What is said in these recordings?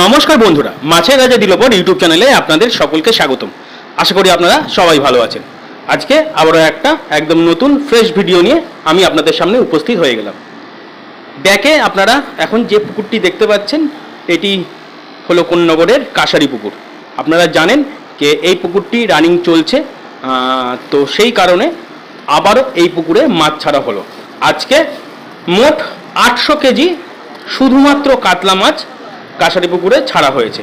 নমস্কার বন্ধুরা, মাছের রাজা দিলপর ইউটিউব চ্যানেলে আপনাদের সকলকে স্বাগতম। আশা করি আপনারা সবাই ভালো আছেন। আজকে আবারও একটা একদম নতুন ফ্রেশ ভিডিও নিয়ে আমি আপনাদের সামনে উপস্থিত হয়ে গেলাম। ব্যাকে আপনারা এখন যে পুকুরটি দেখতে পাচ্ছেন, এটি হলো কোন্নগরের কাশারি পুকুর। আপনারা জানেন যে এই পুকুরটি রানিং চলছে তো সেই কারণে আবারও এই পুকুরে মাছ ছাড়া হলো। আজকে মোট আটশো কেজি শুধুমাত্র কাতলা মাছ কাশারি পুকুরে ছাড়া হয়েছে।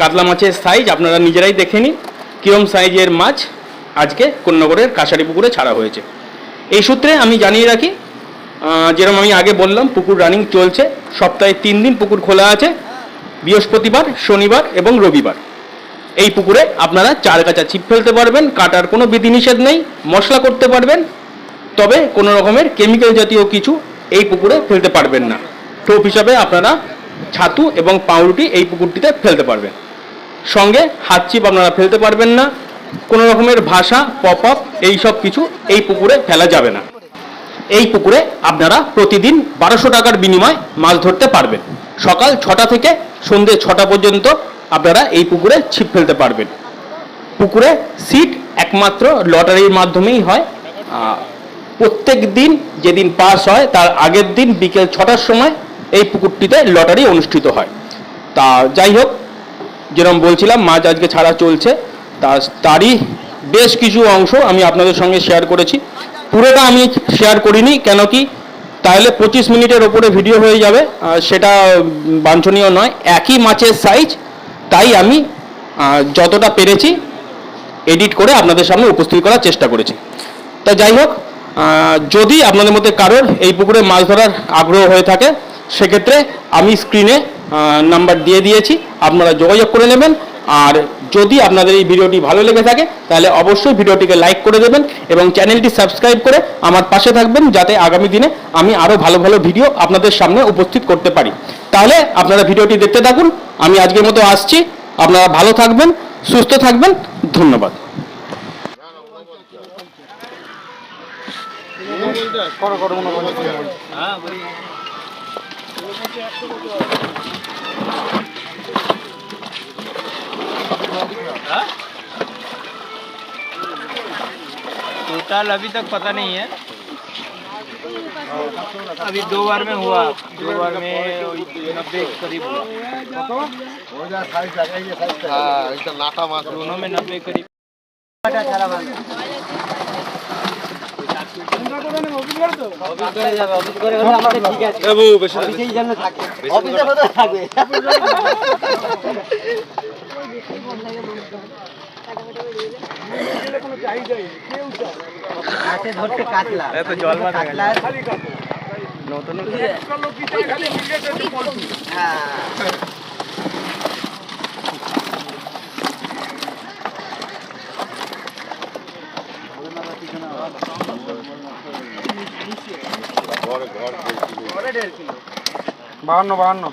কাতলা মাছের সাইজ আপনারা নিজেরাই দেখে নিন, কীরম সাইজের মাছ আজকে কোন্নগরের কাশারি পুকুরে ছাড়া হয়েছে। এই সূত্রে আমি জানিয়ে রাখি যেরকম আমি আগে বললাম, পুকুর রানিং চলছে। সপ্তাহে তিন দিন পুকুর খোলা আছে। বৃহস্পতিবার, শনিবার এবং রবিবার। এই পুকুরে আপনারা চার কাঁচা ছিপ ফেলতে পারবেন, কাটার কোনো বিধিনিষেধ নেই, মশলা করতে পারবেন, তবে কোনো রকমের কেমিক্যাল জাতীয় কিছু এই পুকুরে ফেলতে পারবেন না। টোপ হিসাবে আপনারা ছাতু এবং পাউরুটি এই পুকুরটিতে ফেলতে পারবেন। সঙ্গে হাত চিপ আপনারা ফেলতে পারবেন না। কোনো রকমের ভাষা পপ আপ এই সব কিছু এই পুকুরে ফেলা যাবে না। এই পুকুরে আপনারা প্রতিদিন বারোশো টাকার বিনিময় মাছ ধরতে পারবেন। সকাল ছটা থেকে সন্ধে ছটা পর্যন্ত আপনারা এই পুকুরে ছিপ ফেলতে পারবেন। পুকুরে সিট একমাত্র লটারির মাধ্যমেই হয়। প্রত্যেক দিন যেদিন পাস হয়, তার আগের দিন বিকেল ছটার সময় এই পুকুরটিতে লটারি অনুষ্ঠিত হয়। তা যাই হোক যেরকম বলছিলাম, মাছ আজকে ছাড়া চলছে। তারই বেশ কিছু অংশ আমি আপনাদের সঙ্গে শেয়ার করেছি। পুরোটা আমি শেয়ার করিনি, কেন কি? তাহলে পঁচিশ মিনিটের ওপরে ভিডিও হয়ে যাবে সেটা বাঞ্ছনীয় নয়, একই মাছের সাইজ তাই আমি যতটা পেরেছি এডিট করে আপনাদের সামনে উপস্থিত করার চেষ্টা করেছি। তা যাই হোক যদি আপনাদের মধ্যে কারোর এই পুকুরে মাছ ধরার আগ্রহ হয়ে থাকে, সেক্ষেত্রে আমি স্ক্রিনে নাম্বার দিয়ে দিয়েছি, আপনারা যোগাযোগ করে নেবেন আর যদি আপনাদের এই ভিডিওটি ভালো লেগে থাকে তাহলে অবশ্যই ভিডিওটিকে লাইক করে দেবেন এবং চ্যানেলটি সাবস্ক্রাইব করে আমার পাশে থাকবেন যাতে আগামী দিনে আমি আরও ভালো ভালো ভিডিও আপনাদের সামনে উপস্থিত করতে পারি। তাহলে আপনারা ভিডিওটি দেখতে থাকুন আমি আজকের মতো আসছি আপনারা ভালো থাকবেন সুস্থ থাকবেন ধন্যবাদ। टोटल अभी तक पता नहीं है। अभी दो बार में हुआ। दो बार में नब्बे करीब हुआ। दोनों में नब्बे करीब। হাতে ধরতে কাতলা। এ জল কাতলা নতুন হ্যাঁ বাহান্ন বাহান্ন।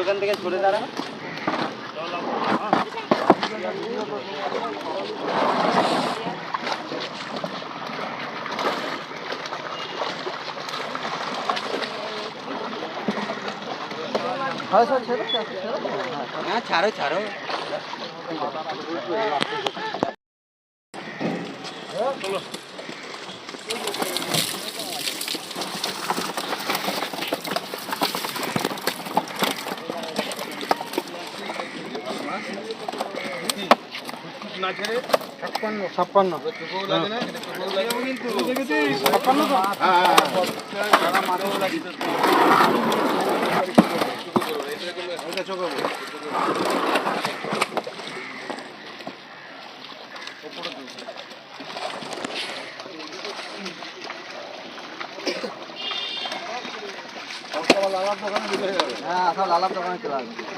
ওখান থেকে সরে দাঁড়া। હા સર છે હા ચારો ચારો ચલો ছাড়ো ছাপ্পান্ন। ছাপ্পান্ন। হ্যাঁ সব লালার দোকানে চলে আসবে।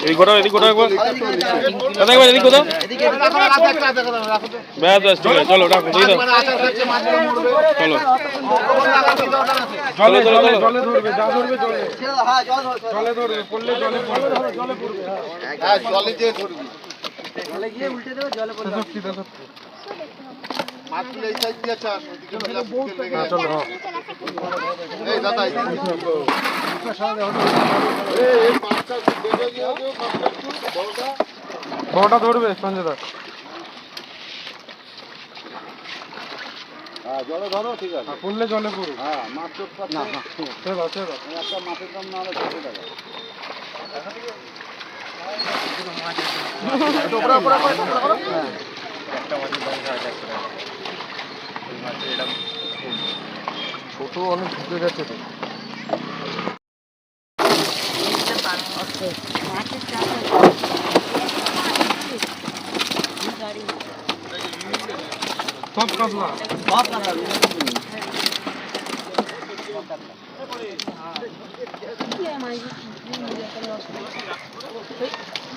এদিক ঘোরাও এদিক চলো রাখো দিয়ে চলো গিয়ে উল্টে দেবে জলে পড়ে যাবে। বড়টা ধরবে সঞ্জয় দা। জলে ধরো ঠিক আছে। পড়লে জলে পড়ো হ্যাঁ মাছ চোখ না না ছেড়ে ছেড়ে একটা মাছের দাম না হলে ছশো টাকা। ছোট অনেক ঢুকে গেছে তো সব কাতলা সব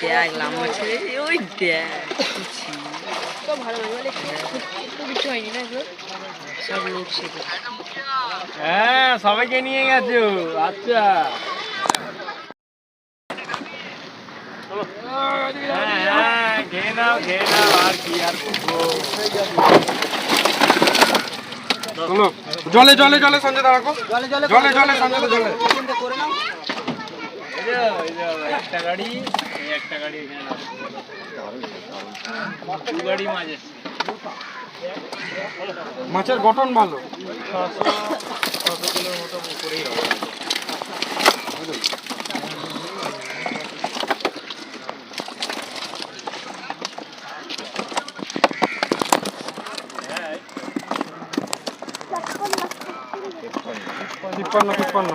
দেখ লাম্বা ছেড়ে ওই দেখ ভালো লাগে বলে একটু কিছু হয়নি না সব লোক শেখে হ্যাঁ সবাইকে নিয়ে গেছো। আচ্ছা। হ্যাঁ, হ্যাঁ, খেয়ে নাও খেয়ে নাও আর কি আর চলো। জলে জলে জলে সঞ্জয় দা রাখো জলে জলে জলে জলে সঞ্জয় দা জলে। চিন্তা করে নাও। এই যে, এই যে, একটা গাড়ি একটা গাড়ি এখানে গাড়ি মাছ মাছের গঠন ভালো। তিপ্পান্ন তিপ্পান্ন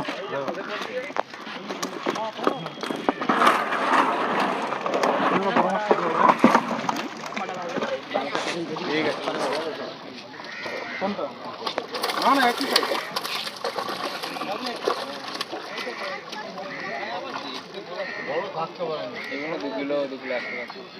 কোনটা না না একই সাইজ এগুলো দু কিলো দু কিলো একশো বেশি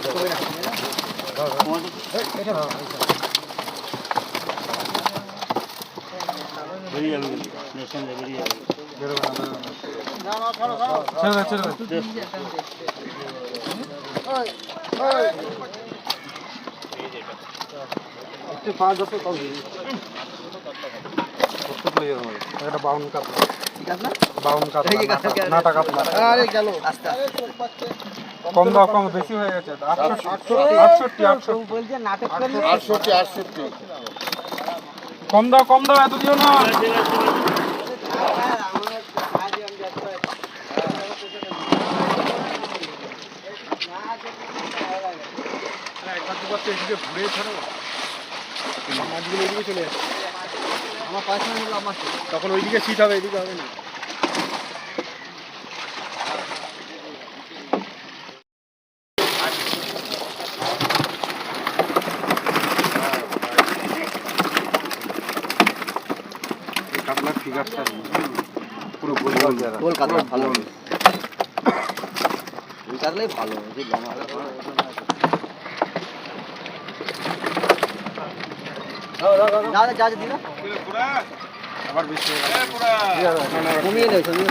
ঠিক আছে না বাউন কাতলা এই যে আরে গেল। কম দাও কম বেশি হয়ে গেছে কম দাও কম দাও এত দিও না। মাছগুলো এদিকে চলে যাচ্ছে আমার পাঁচশো নিল আমার। তখন ওইদিকে সিট হবে এদিকে হবে না। আপনার ফিগারটা পুরো গোল গোল কলকাতা ভালো ওই কাটলেই ভালো যে লম্বা আবার বেশি কমিয়ে নেই কমিয়ে